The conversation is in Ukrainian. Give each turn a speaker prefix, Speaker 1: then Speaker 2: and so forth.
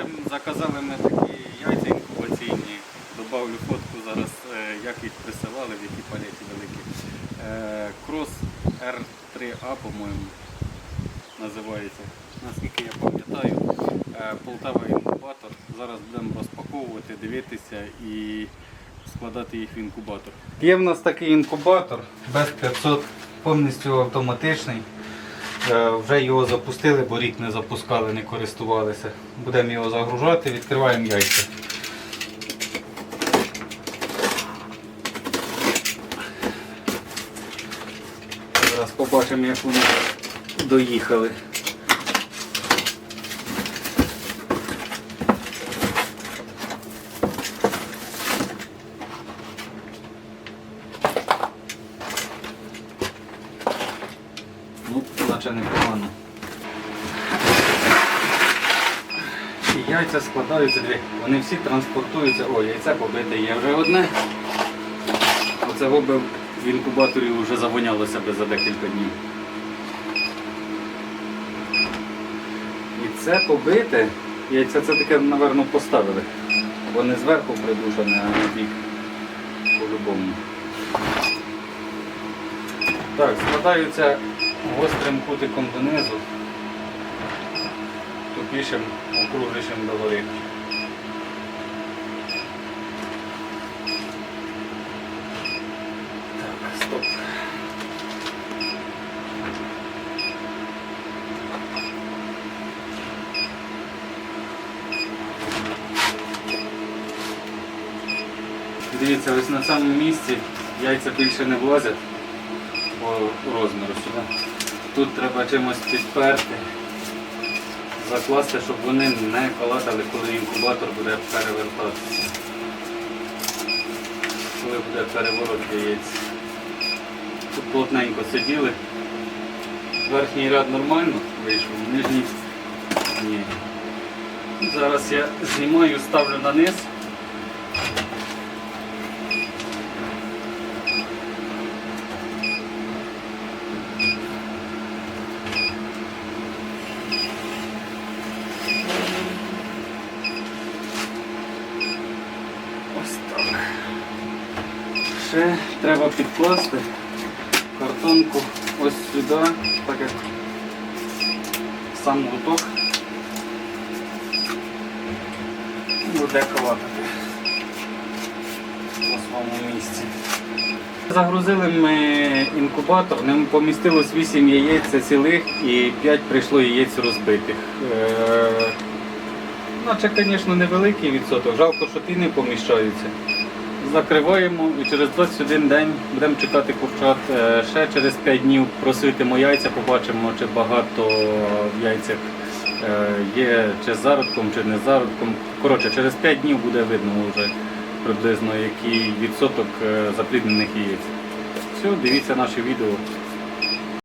Speaker 1: общем, заказали ми такі яйця інкубаційні. Добавлю фотку зараз, е, як їх присилали, в які палеті великі. Е, Крос R3A, по-моєму, називається. Наскільки я пам'ятаю, Е, Полтава інкубатор. Зараз будемо розпаковувати, дивитися і складати їх в інкубатор. Є в нас такий інкубатор без 500, повністю автоматичний. Е, Вже його запустили, бо рік не запускали, не користувалися. Будемо його загружати, відкриваємо яйця. Зараз побачимо, як вони доїхали. Ну, непогано. І яйця складаються дві. Вони всі транспортуються. О, яйце побите є вже одне. Оце вибив в інкубаторі вже завонялося би за декілька днів. І це побите. Яйця це таке, напевно, поставили. Бо не зверху придушене, а на бік. По-любому. Так, складаються гострим кутиком донизу, тупішим, округлішим догори. Так, стоп. Дивіться, ось на цьому місці яйця більше не влазять по розміру сюди. Тут треба чимось підперти, закласти, щоб вони не калатали, коли інкубатор буде перевертатися. Коли буде переворот яєць. Тут плотненько сиділи. Верхній ряд нормально вийшов, нижній ні. Зараз я знімаю, ставлю на низ. Ось так. Ще треба підкласти картонку ось сюди, так як сам гуток буде калатати на своєму місці. Загрузили ми інкубатор, не помістилось 8 яєць цілих і 5 прийшло яєць розбитих. Е, Наче, звісно, невеликий відсоток, жалко, що ті не поміщаються. Закриваємо і через 21 день будемо чекати курчат. Е, Ще через 5 днів просвітимо яйця, побачимо, чи багато в яйцях е, є чи зародком, чи не зародком. Коротше, через 5 днів буде видно вже приблизно який відсоток е, запліднених яєць. Все, дивіться наше відео.